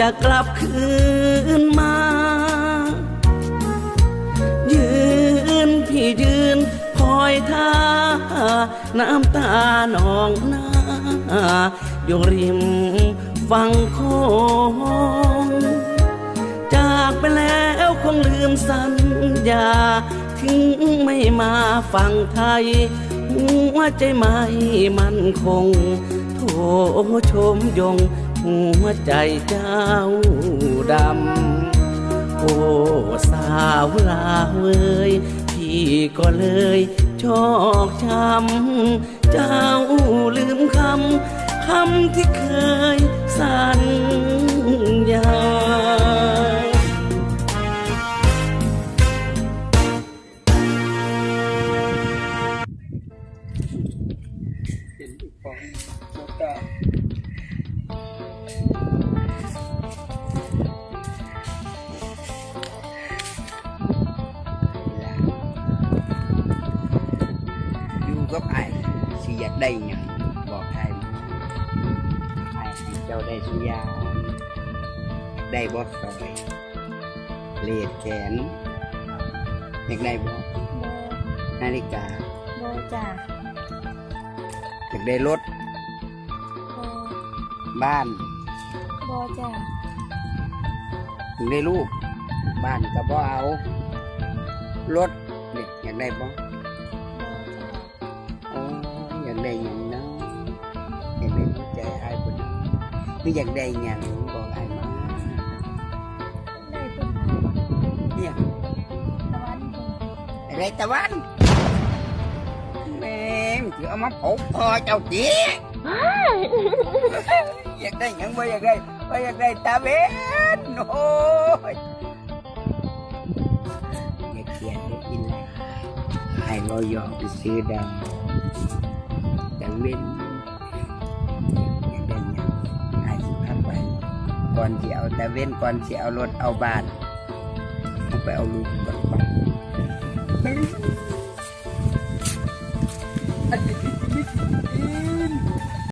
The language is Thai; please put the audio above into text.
จะกลับคืน ยท่า น้ำตาหนองหน้า อยู่ริมฝั่งโคงจากไปแล้วคงลืมสัญญา ถึงไม่มาฝั่งไทย หัวใจไม่มั่นคงโถชมยง หัวใจเจ้าดำ โอ้สาวลาเอ้ยพี่ ก็เลยชอกช้ำเจ้าลืมคำคำที่เคยสัญญาเป็นอีกฟองแล้วก็ กับไอ้สิอยากได้หยังบอกไอ้ไอ้ให้เจ้าได้สุยาได้บอสซอยเลดแขนอยากได้บอโบนาฬิกาโบจ้ะอยากได้รถโบบ้านโบจ้ะอยากได้ลูกบ้านก็บ่เอารถนี่อยากได้บ่โบจ้ะโอ้ อยากได้หยังเนาะอยากได้หัวใจไอ้คนนั้นคืออยากได้หยังบอกไอ้มาได้ ตุ้มเนี่ยตะวันตุ้มอะไรตะวันแม่มถือเอามาผูกคอเจ้าจีอยากได้หยังบ่อยากเวนโอ้ยอยากเขียนได้กินอะไรให้เรายอมไปซื้อดำตาเวนอยากได้หยังให้สิพาไปก่อนที่เอาตาเวนก่อนที่เอารถเอาบ้านเอาไปเอาลูกก่อนไป